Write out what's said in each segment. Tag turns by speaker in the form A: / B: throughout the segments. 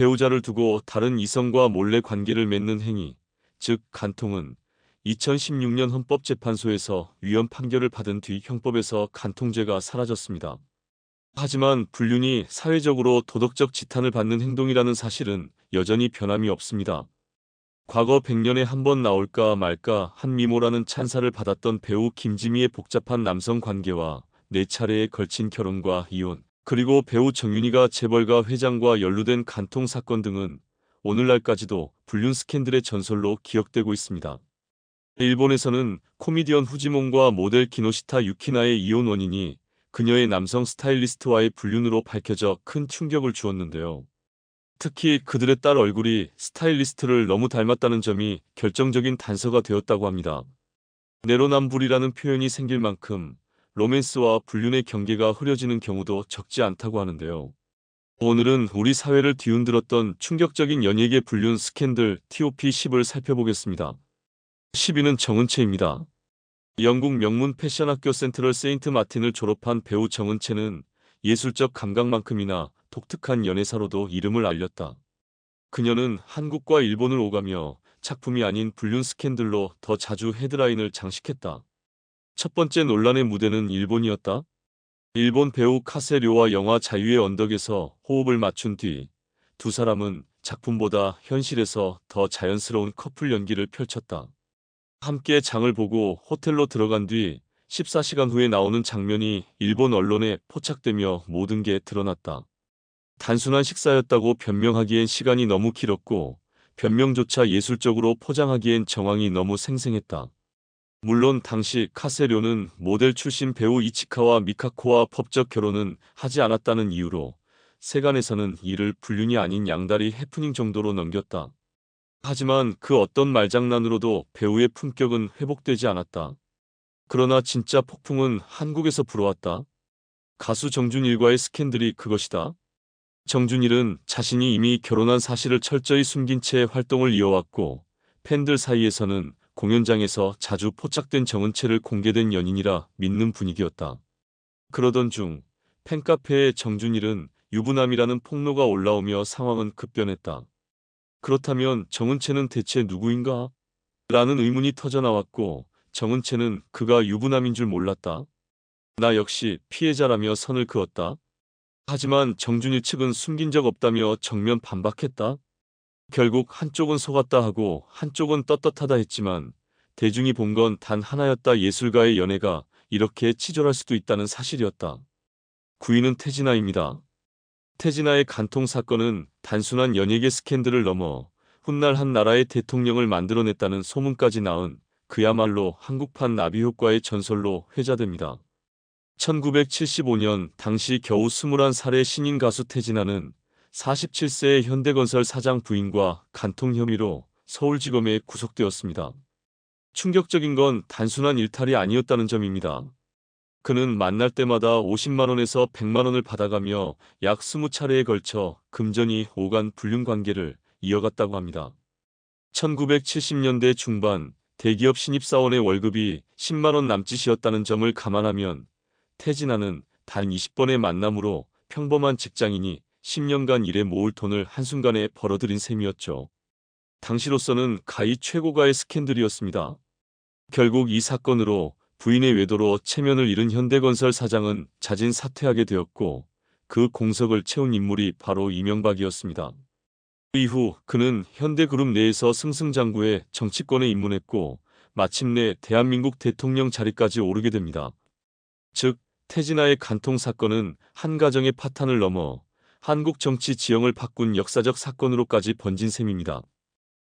A: 배우자를 두고 다른 이성과 몰래 관계를 맺는 행위, 즉 간통은 2016년 헌법재판소에서 위헌 판결을 받은 뒤 형법에서 간통죄가 사라졌습니다. 하지만 불륜이 사회적으로 도덕적 지탄을 받는 행동이라는 사실은 여전히 변함이 없습니다. 과거 100년에 한 번 나올까 말까 한 미모라는 찬사를 받았던 배우 김지미의 복잡한 남성 관계와 네 차례에 걸친 결혼과 이혼, 그리고 배우 정윤희가 재벌가 회장과 연루된 간통 사건 등은 오늘날까지도 불륜 스캔들의 전설로 기억되고 있습니다. 일본에서는 코미디언 후지몬과 모델 기노시타 유키나의 이혼 원인이 그녀의 남성 스타일리스트와의 불륜으로 밝혀져 큰 충격을 주었는데요. 특히 그들의 딸 얼굴이 스타일리스트를 너무 닮았다는 점이 결정적인 단서가 되었다고 합니다. 내로남불이라는 표현이 생길 만큼 로맨스와 불륜의 경계가 흐려지는 경우도 적지 않다고 하는데요. 오늘은 우리 사회를 뒤흔들었던 충격적인 연예계 불륜 스캔들 TOP10을 살펴보겠습니다. 10위는 정은채입니다. 영국 명문 패션학교 센트럴 세인트 마틴을 졸업한 배우 정은채는 예술적 감각만큼이나 독특한 연애사로도 이름을 알렸다. 그녀는 한국과 일본을 오가며 작품이 아닌 불륜 스캔들로 더 자주 헤드라인을 장식했다. 첫 번째 논란의 무대는 일본이었다. 일본 배우 카세료와 영화 자유의 언덕에서 호흡을 맞춘 뒤 두 사람은 작품보다 현실에서 더 자연스러운 커플 연기를 펼쳤다. 함께 장을 보고 호텔로 들어간 뒤 14시간 후에 나오는 장면이 일본 언론에 포착되며 모든 게 드러났다. 단순한 식사였다고 변명하기엔 시간이 너무 길었고 변명조차 예술적으로 포장하기엔 정황이 너무 생생했다. 물론 당시 카세료는 모델 출신 배우 이치카와 미카코와 법적 결혼은 하지 않았다는 이유로 세간에서는 이를 불륜이 아닌 양다리 해프닝 정도로 넘겼다. 하지만 그 어떤 말장난으로도 배우의 품격은 회복되지 않았다. 그러나 진짜 폭풍은 한국에서 불어왔다. 가수 정준일과의 스캔들이 그것이다. 정준일은 자신이 이미 결혼한 사실을 철저히 숨긴 채 활동을 이어왔고 팬들 사이에서는 공연장에서 자주 포착된 정은채를 공개된 연인이라 믿는 분위기였다. 그러던 중 팬카페에 정준일은 유부남이라는 폭로가 올라오며 상황은 급변했다. 그렇다면 정은채는 대체 누구인가? 라는 의문이 터져나왔고 정은채는 그가 유부남인 줄 몰랐다. 나 역시 피해자라며 선을 그었다. 하지만 정준일 측은 숨긴 적 없다며 정면 반박했다. 결국 한쪽은 속았다 하고 한쪽은 떳떳하다 했지만 대중이 본 건 단 하나였다 예술가의 연애가 이렇게 치졸할 수도 있다는 사실이었다. 구인은 태진아입니다. 태진아의 간통 사건은 단순한 연예계 스캔들을 넘어 훗날 한 나라의 대통령을 만들어냈다는 소문까지 낳은 그야말로 한국판 나비 효과의 전설로 회자됩니다. 1975년 당시 겨우 21살의 신인 가수 태진아는 47세의 현대건설 사장 부인과 간통 혐의로 서울지검에 구속되었습니다. 충격적인 건 단순한 일탈이 아니었다는 점입니다. 그는 만날 때마다 50만원에서 100만원을 받아가며 약 20차례에 걸쳐 금전이 오간 불륜 관계를 이어갔다고 합니다. 1970년대 중반 대기업 신입사원의 월급이 10만원 남짓이었다는 점을 감안하면 태진아는 단 20번의 만남으로 평범한 직장인이 10년간 일에 모을 돈을 한순간에 벌어들인 셈이었죠. 당시로서는 가히 최고가의 스캔들이었습니다. 결국 이 사건으로 부인의 외도로 체면을 잃은 현대건설 사장은 자진 사퇴하게 되었고 그 공석을 채운 인물이 바로 이명박이었습니다. 이후 그는 현대그룹 내에서 승승장구해 정치권에 입문했고 마침내 대한민국 대통령 자리까지 오르게 됩니다. 즉 태진아의 간통 사건은 한 가정의 파탄을 넘어 한국 정치 지형을 바꾼 역사적 사건으로까지 번진 셈입니다.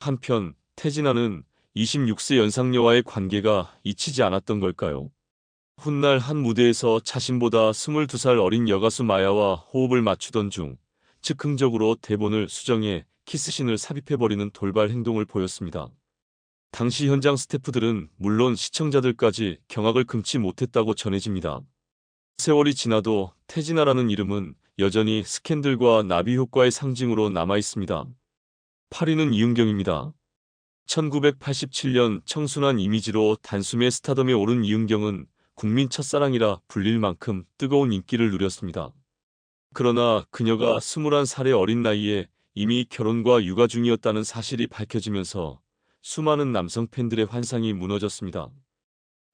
A: 한편 태진아는 26세 연상녀와의 관계가 잊히지 않았던 걸까요? 훗날 한 무대에서 자신보다 22살 어린 여가수 마야와 호흡을 맞추던 중 즉흥적으로 대본을 수정해 키스신을 삽입해버리는 돌발 행동을 보였습니다. 당시 현장 스태프들은 물론 시청자들까지 경악을 금치 못했다고 전해집니다. 세월이 지나도 태진아라는 이름은 여전히 스캔들과 나비 효과의 상징으로 남아 있습니다. 8위는 이은경입니다. 1987년 청순한 이미지로 단숨에 스타덤에 오른 이은경은 국민 첫사랑이라 불릴 만큼 뜨거운 인기를 누렸습니다. 그러나 그녀가 21살의 어린 나이에 이미 결혼과 육아 중이었다는 사실이 밝혀지면서 수많은 남성 팬들의 환상이 무너졌습니다.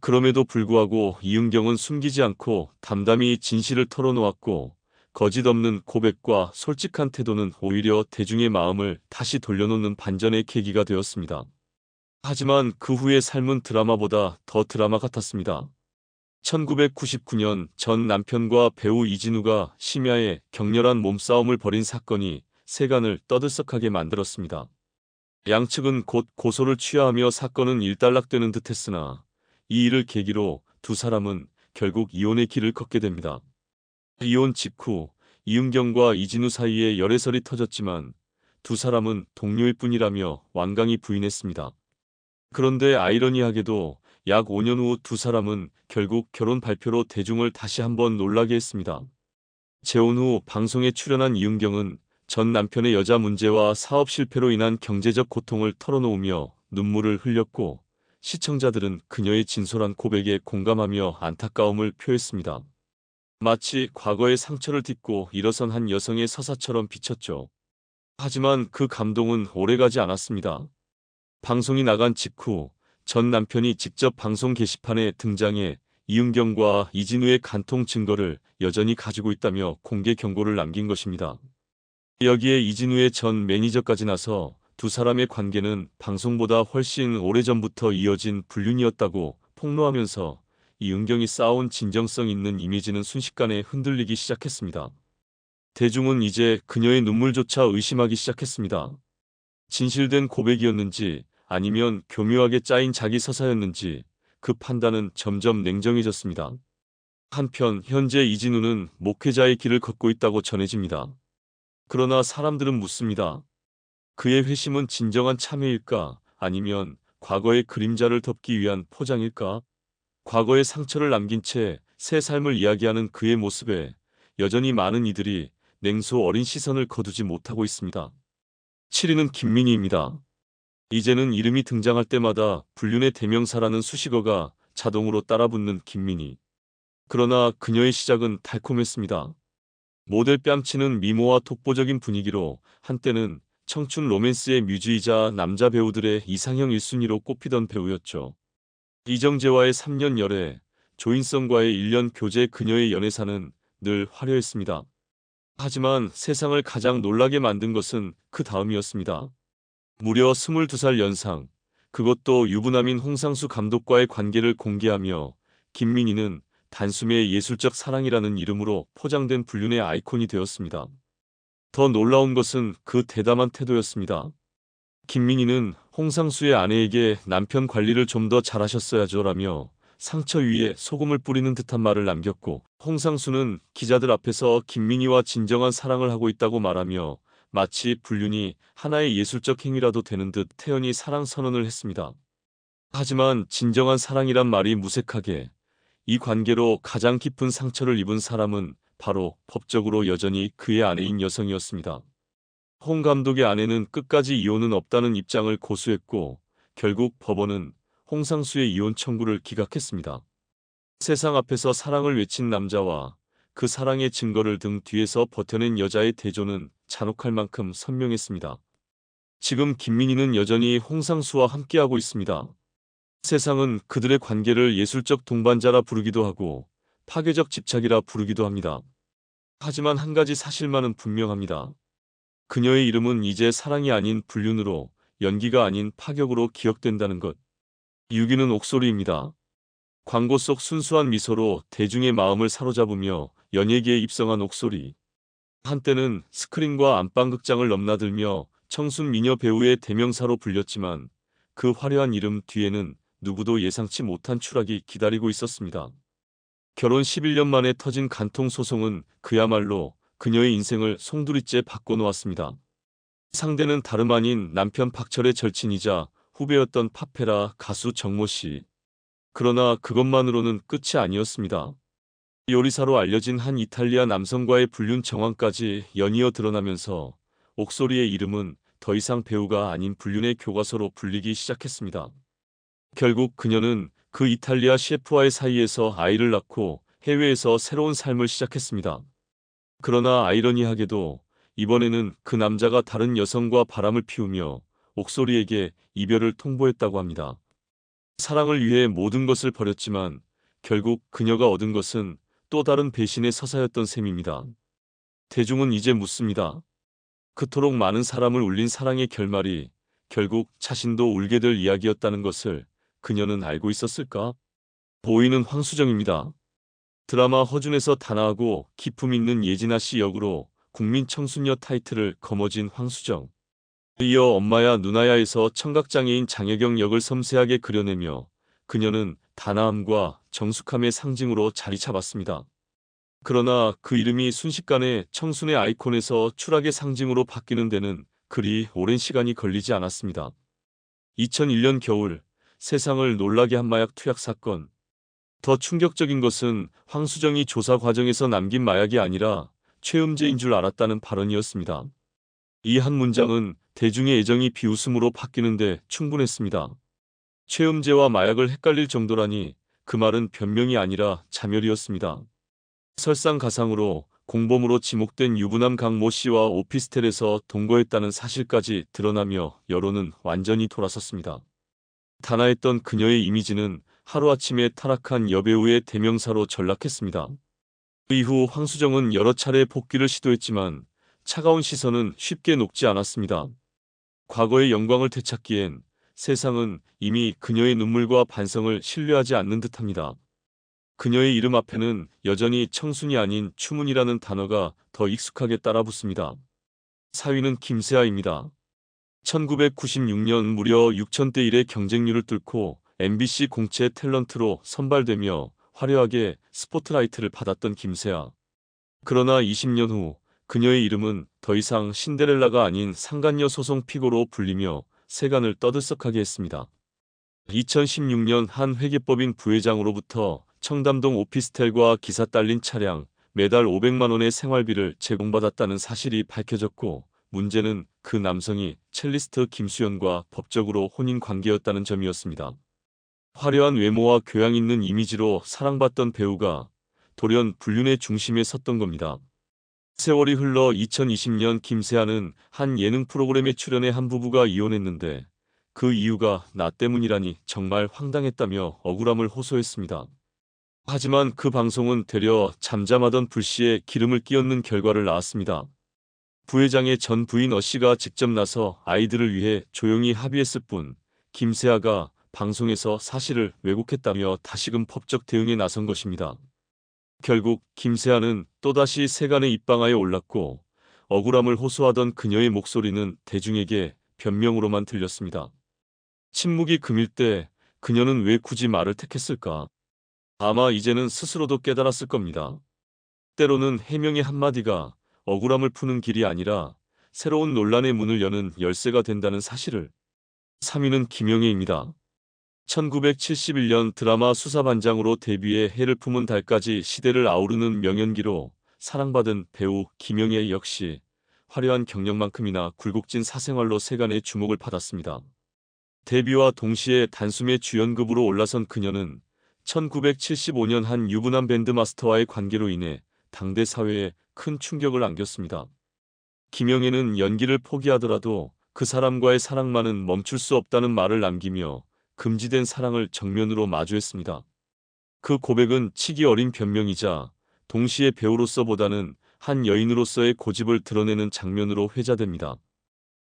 A: 그럼에도 불구하고 이은경은 숨기지 않고 담담히 진실을 털어놓았고 거짓 없는 고백과 솔직한 태도는 오히려 대중의 마음을 다시 돌려놓는 반전의 계기가 되었습니다. 하지만 그 후의 삶은 드라마보다 더 드라마 같았습니다. 1999년 전 남편과 배우 이진우가 심야에 격렬한 몸싸움을 벌인 사건이 세간을 떠들썩하게 만들었습니다. 양측은 곧 고소를 취하하며 사건은 일단락되는 듯 했으나 이 일을 계기로 두 사람은 결국 이혼의 길을 걷게 됩니다. 이혼 직후 이은경과 이진우 사이에 열애설이 터졌지만 두 사람은 동료일 뿐이라며 완강히 부인했습니다. 그런데 아이러니하게도 약 5년 후 두 사람은 결국 결혼 발표로 대중을 다시 한번 놀라게 했습니다. 재혼 후 방송에 출연한 이은경은 전 남편의 여자 문제와 사업 실패로 인한 경제적 고통을 털어놓으며 눈물을 흘렸고 시청자들은 그녀의 진솔한 고백에 공감하며 안타까움을 표했습니다. 마치 과거의 상처를 딛고 일어선 한 여성의 서사처럼 비쳤죠. 하지만 그 감동은 오래가지 않았습니다. 방송이 나간 직후 전 남편이 직접 방송 게시판에 등장해 이은경과 이진우의 간통 증거를 여전히 가지고 있다며 공개 경고를 남긴 것입니다. 여기에 이진우의 전 매니저까지 나서 두 사람의 관계는 방송보다 훨씬 오래전부터 이어진 불륜이었다고 폭로하면서 이은경이 쌓아온 진정성 있는 이미지는 순식간에 흔들리기 시작했습니다. 대중은 이제 그녀의 눈물조차 의심하기 시작했습니다. 진실된 고백이었는지 아니면 교묘하게 짜인 자기 서사였는지 그 판단은 점점 냉정해졌습니다. 한편 현재 이진우는 목회자의 길을 걷고 있다고 전해집니다. 그러나 사람들은 묻습니다. 그의 회심은 진정한 참회일까 아니면 과거의 그림자를 덮기 위한 포장일까? 과거의 상처를 남긴 채 새 삶을 이야기하는 그의 모습에 여전히 많은 이들이 냉소 어린 시선을 거두지 못하고 있습니다. 7위는 김민희입니다. 이제는 이름이 등장할 때마다 불륜의 대명사라는 수식어가 자동으로 따라붙는 김민희. 그러나 그녀의 시작은 달콤했습니다. 모델 뺨치는 미모와 독보적인 분위기로 한때는 청춘 로맨스의 뮤즈이자 남자 배우들의 이상형 1순위로 꼽히던 배우였죠. 이정재와의 3년 열애, 조인성과의 1년 교제 그녀의 연애사는 늘 화려했습니다. 하지만 세상을 가장 놀라게 만든 것은 그 다음이었습니다. 무려 22살 연상, 그것도 유부남인 홍상수 감독과의 관계를 공개하며 김민희는 단숨에 예술적 사랑이라는 이름으로 포장된 불륜의 아이콘이 되었습니다. 더 놀라운 것은 그 대담한 태도였습니다. 김민희는 홍상수의 아내에게 남편 관리를 좀 더 잘하셨어야죠라며 상처 위에 소금을 뿌리는 듯한 말을 남겼고 홍상수는 기자들 앞에서 김민희와 진정한 사랑을 하고 있다고 말하며 마치 불륜이 하나의 예술적 행위라도 되는 듯 태연히 사랑 선언을 했습니다. 하지만 진정한 사랑이란 말이 무색하게 이 관계로 가장 깊은 상처를 입은 사람은 바로 법적으로 여전히 그의 아내인 여성이었습니다. 홍 감독의 아내는 끝까지 이혼은 없다는 입장을 고수했고 결국 법원은 홍상수의 이혼 청구를 기각했습니다. 세상 앞에서 사랑을 외친 남자와 그 사랑의 증거를 등 뒤에서 버텨낸 여자의 대조는 잔혹할 만큼 선명했습니다. 지금 김민희는 여전히 홍상수와 함께하고 있습니다. 세상은 그들의 관계를 예술적 동반자라 부르기도 하고 파괴적 집착이라 부르기도 합니다. 하지만 한 가지 사실만은 분명합니다. 그녀의 이름은 이제 사랑이 아닌 불륜으로 연기가 아닌 파격으로 기억된다는 것. 유기는 옥소리입니다. 광고 속 순수한 미소로 대중의 마음을 사로잡으며 연예계에 입성한 옥소리. 한때는 스크린과 안방극장을 넘나들며 청순 미녀 배우의 대명사로 불렸지만 그 화려한 이름 뒤에는 누구도 예상치 못한 추락이 기다리고 있었습니다. 결혼 11년 만에 터진 간통 소송은 그야말로 그녀의 인생을 송두리째 바꿔놓았습니다. 상대는 다름 아닌 남편 박철의 절친이자 후배였던 파페라 가수 정모 씨. 그러나 그것만으로는 끝이 아니었습니다. 요리사로 알려진 한 이탈리아 남성과의 불륜 정황까지 연이어 드러나면서 옥소리의 이름은 더 이상 배우가 아닌 불륜의 교과서로 불리기 시작했습니다. 결국 그녀는 그 이탈리아 셰프와의 사이에서 아이를 낳고 해외에서 새로운 삶을 시작했습니다. 그러나 아이러니하게도 이번에는 그 남자가 다른 여성과 바람을 피우며 옥소리에게 이별을 통보했다고 합니다. 사랑을 위해 모든 것을 버렸지만 결국 그녀가 얻은 것은 또 다른 배신의 서사였던 셈입니다. 대중은 이제 묻습니다. 그토록 많은 사람을 울린 사랑의 결말이 결국 자신도 울게 될 이야기였다는 것을 그녀는 알고 있었을까? 보이는 황수정입니다. 드라마 허준에서 단아하고 기품 있는 예진아 씨 역으로 국민 청순녀 타이틀을 거머쥔 황수정. 이어 엄마야 누나야에서 청각장애인 장혜경 역을 섬세하게 그려내며 그녀는 단아함과 정숙함의 상징으로 자리 잡았습니다. 그러나 그 이름이 순식간에 청순의 아이콘에서 추락의 상징으로 바뀌는 데는 그리 오랜 시간이 걸리지 않았습니다. 2001년 겨울 세상을 놀라게 한 마약 투약 사건. 더 충격적인 것은 황수정이 조사 과정에서 남긴 마약이 아니라 최음제인 줄 알았다는 발언이었습니다. 이 한 문장은 대중의 애정이 비웃음으로 바뀌는데 충분했습니다. 최음제와 마약을 헷갈릴 정도라니 그 말은 변명이 아니라 자멸이었습니다. 설상가상으로 공범으로 지목된 유부남 강모 씨와 오피스텔에서 동거했다는 사실까지 드러나며 여론은 완전히 돌아섰습니다. 단아했던 그녀의 이미지는 하루아침에 타락한 여배우의 대명사로 전락했습니다. 그 이후 황수정은 여러 차례 복귀를 시도했지만 차가운 시선은 쉽게 녹지 않았습니다. 과거의 영광을 되찾기엔 세상은 이미 그녀의 눈물과 반성을 신뢰하지 않는 듯합니다. 그녀의 이름 앞에는 여전히 청순이 아닌 추문이라는 단어가 더 익숙하게 따라붙습니다. 사위는 김세아입니다. 1996년 무려 6천대 1의 경쟁률을 뚫고 MBC 공채 탤런트로 선발되며 화려하게 스포트라이트를 받았던 김세아. 그러나 20년 후 그녀의 이름은 더 이상 신데렐라가 아닌 상간녀 소송 피고로 불리며 세간을 떠들썩하게 했습니다. 2016년 한 회계법인 부회장으로부터 청담동 오피스텔과 기사 딸린 차량, 매달 500만 원의 생활비를 제공받았다는 사실이 밝혀졌고 문제는 그 남성이 첼리스트 김수현과 법적으로 혼인 관계였다는 점이었습니다. 화려한 외모와 교양 있는 이미지로 사랑받던 배우가 돌연 불륜의 중심에 섰던 겁니다. 세월이 흘러 2020년 김세아는 한 예능 프로그램에 출연해 한 부부가 이혼했는데 그 이유가 나 때문이라니 정말 황당했다며 억울함을 호소했습니다. 하지만 그 방송은 되려 잠잠하던 불씨에 기름을 끼얹는 결과를 낳았습니다. 부회장의 전 부인 어씨가 직접 나서 아이들을 위해 조용히 합의했을 뿐 김세아가 방송에서 사실을 왜곡했다며 다시금 법적 대응에 나선 것입니다. 결국 김세아는 또다시 세간의 입방아에 올랐고 억울함을 호소하던 그녀의 목소리는 대중에게 변명으로만 들렸습니다. 침묵이 금일 때 그녀는 왜 굳이 말을 택했을까? 아마 이제는 스스로도 깨달았을 겁니다. 때로는 해명의 한마디가 억울함을 푸는 길이 아니라 새로운 논란의 문을 여는 열쇠가 된다는 사실을 3위는 김영애입니다. 1971년 드라마 수사반장으로 데뷔해 해를 품은 달까지 시대를 아우르는 명연기로 사랑받은 배우 김영애 역시 화려한 경력만큼이나 굴곡진 사생활로 세간의 주목을 받았습니다. 데뷔와 동시에 단숨에 주연급으로 올라선 그녀는 1975년 한 유부남 밴드 마스터와의 관계로 인해 당대 사회에 큰 충격을 안겼습니다. 김영애는 연기를 포기하더라도 그 사람과의 사랑만은 멈출 수 없다는 말을 남기며 금지된 사랑을 정면으로 마주했습니다. 그 고백은 치기 어린 변명이자 동시에 배우로서보다는 한 여인으로서의 고집을 드러내는 장면으로 회자됩니다.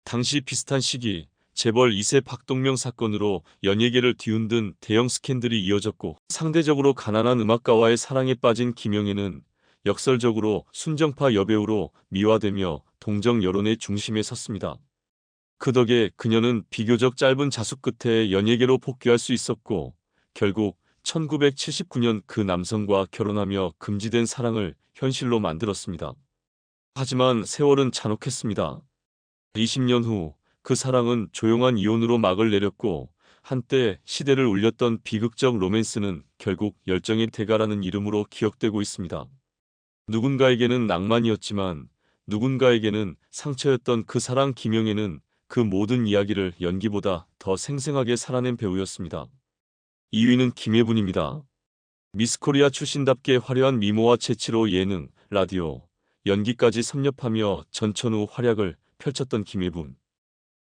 A: 당시 비슷한 시기 재벌 2세 박동명 사건으로 연예계를 뒤흔든 대형 스캔들이 이어졌고 상대적으로 가난한 음악가와의 사랑에 빠진 김영애는 역설적으로 순정파 여배우로 미화되며 동정 여론의 중심에 섰습니다. 그 덕에 그녀는 비교적 짧은 자숙 끝에 연예계로 복귀할 수 있었고 결국 1979년 그 남성과 결혼하며 금지된 사랑을 현실로 만들었습니다. 하지만 세월은 잔혹했습니다. 20년 후 그 사랑은 조용한 이혼으로 막을 내렸고 한때 시대를 울렸던 비극적 로맨스는 결국 열정의 대가라는 이름으로 기억되고 있습니다. 누군가에게는 낭만이었지만 누군가에게는 상처였던 그 사랑 김영애는 그 모든 이야기를 연기보다 더 생생하게 살아낸 배우였습니다. 2위는 김혜분입니다. 미스코리아 출신답게 화려한 미모와 재치로 예능, 라디오, 연기까지 섭렵하며 전천후 활약을 펼쳤던 김혜분.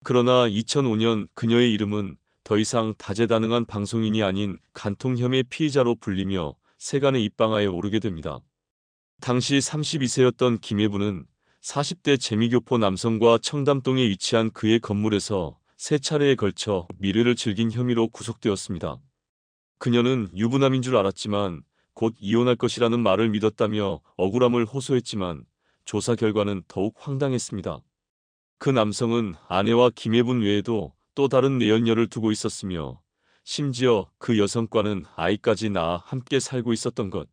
A: 그러나 2005년 그녀의 이름은 더 이상 다재다능한 방송인이 아닌 간통 혐의 피의자로 불리며 세간의 입방아에 오르게 됩니다. 당시 32세였던 김혜부는 40대 재미교포 남성과 청담동에 위치한 그의 건물에서 세 차례에 걸쳐 미래를 즐긴 혐의로 구속되었습니다. 그녀는 유부남인 줄 알았지만 곧 이혼할 것이라는 말을 믿었다며 억울함을 호소했지만 조사 결과는 더욱 황당했습니다. 그 남성은 아내와 김혜분 외에도 또 다른 내연녀를 두고 있었으며 심지어 그 여성과는 아이까지 낳아 함께 살고 있었던 것.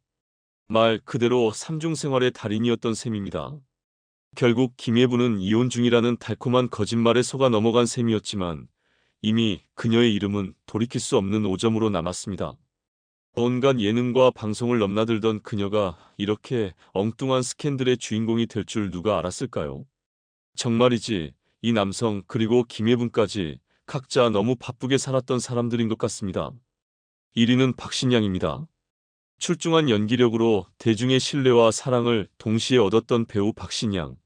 A: 말 그대로 삼중 생활의 달인이었던 셈입니다. 결국 김혜부는 이혼 중이라는 달콤한 거짓말에 속아 넘어간 셈이었지만 이미 그녀의 이름은 돌이킬 수 없는 오점으로 남았습니다. 온갖 예능과 방송을 넘나들던 그녀가 이렇게 엉뚱한 스캔들의 주인공이 될 줄 누가 알았을까요? 정말이지 이 남성 그리고 김혜분까지 각자 너무 바쁘게 살았던 사람들인 것 같습니다. 1위는 박신양입니다. 출중한 연기력으로 대중의 신뢰와 사랑을 동시에 얻었던 배우 박신양.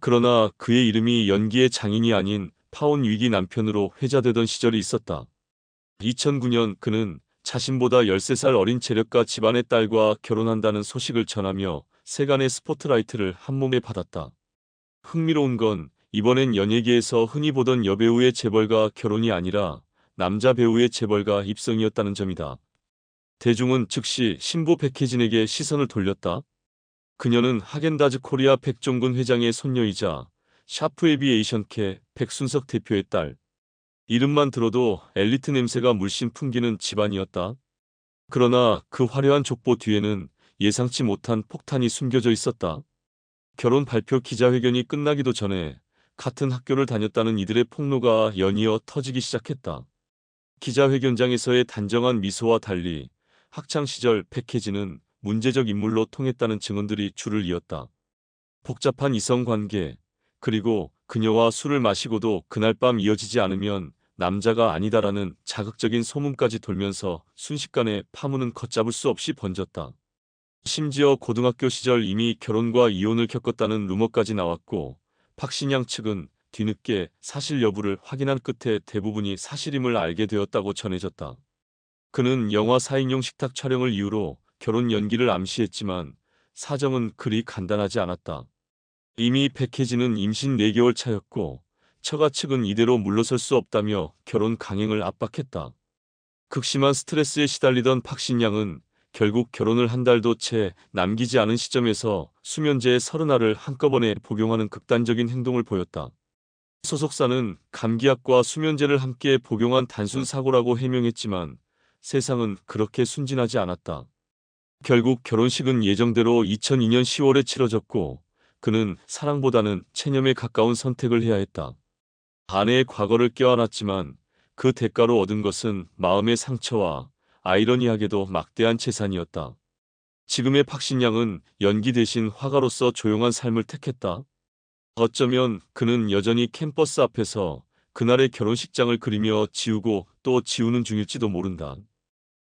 A: 그러나 그의 이름이 연기의 장인이 아닌 파혼 위기 남편으로 회자되던 시절이 있었다. 2009년 그는 자신보다 13살 어린 체력과 집안의 딸과 결혼한다는 소식을 전하며 세간의 스포트라이트를 한몸에 받았다. 흥미로운 건 이번엔 연예계에서 흔히 보던 여배우의 재벌과 결혼이 아니라 남자 배우의 재벌과 입성이었다는 점이다. 대중은 즉시 신보 백혜진에게 시선을 돌렸다. 그녀는 하겐다즈 코리아 백종근 회장의 손녀이자 샤프 에비에이션캐 백순석 대표의 딸. 이름만 들어도 엘리트 냄새가 물씬 풍기는 집안이었다. 그러나 그 화려한 족보 뒤에는 예상치 못한 폭탄이 숨겨져 있었다. 결혼 발표 기자회견이 끝나기도 전에 같은 학교를 다녔다는 이들의 폭로가 연이어 터지기 시작했다. 기자회견장에서의 단정한 미소와 달리 학창 시절 패키지는 문제적 인물로 통했다는 증언들이 줄을 이었다. 복잡한 이성관계, 그리고 그녀와 술을 마시고도 그날 밤 이어지지 않으면 남자가 아니다라는 자극적인 소문까지 돌면서 순식간에 파문은 걷잡을 수 없이 번졌다. 심지어 고등학교 시절 이미 결혼과 이혼을 겪었다는 루머까지 나왔고 박신양 측은 뒤늦게 사실 여부를 확인한 끝에 대부분이 사실임을 알게 되었다고 전해졌다. 그는 영화 4인용 식탁 촬영을 이유로 결혼 연기를 암시했지만 사정은 그리 간단하지 않았다. 이미 백혜진은 임신 4개월 차였고 처가 측은 이대로 물러설 수 없다며 결혼 강행을 압박했다. 극심한 스트레스에 시달리던 박신양은 결국 결혼을 한 달도 채 남기지 않은 시점에서 수면제의 서른알을 한꺼번에 복용하는 극단적인 행동을 보였다. 소속사는 감기약과 수면제를 함께 복용한 단순 사고라고 해명했지만 세상은 그렇게 순진하지 않았다. 결국 결혼식은 예정대로 2002년 10월에 치러졌고 그는 사랑보다는 체념에 가까운 선택을 해야 했다. 아내의 과거를 껴안았지만 그 대가로 얻은 것은 마음의 상처와 아이러니하게도 막대한 재산이었다. 지금의 박신양은 연기 대신 화가로서 조용한 삶을 택했다. 어쩌면 그는 여전히 캠퍼스 앞에서 그날의 결혼식장을 그리며 지우고 또 지우는 중일지도 모른다.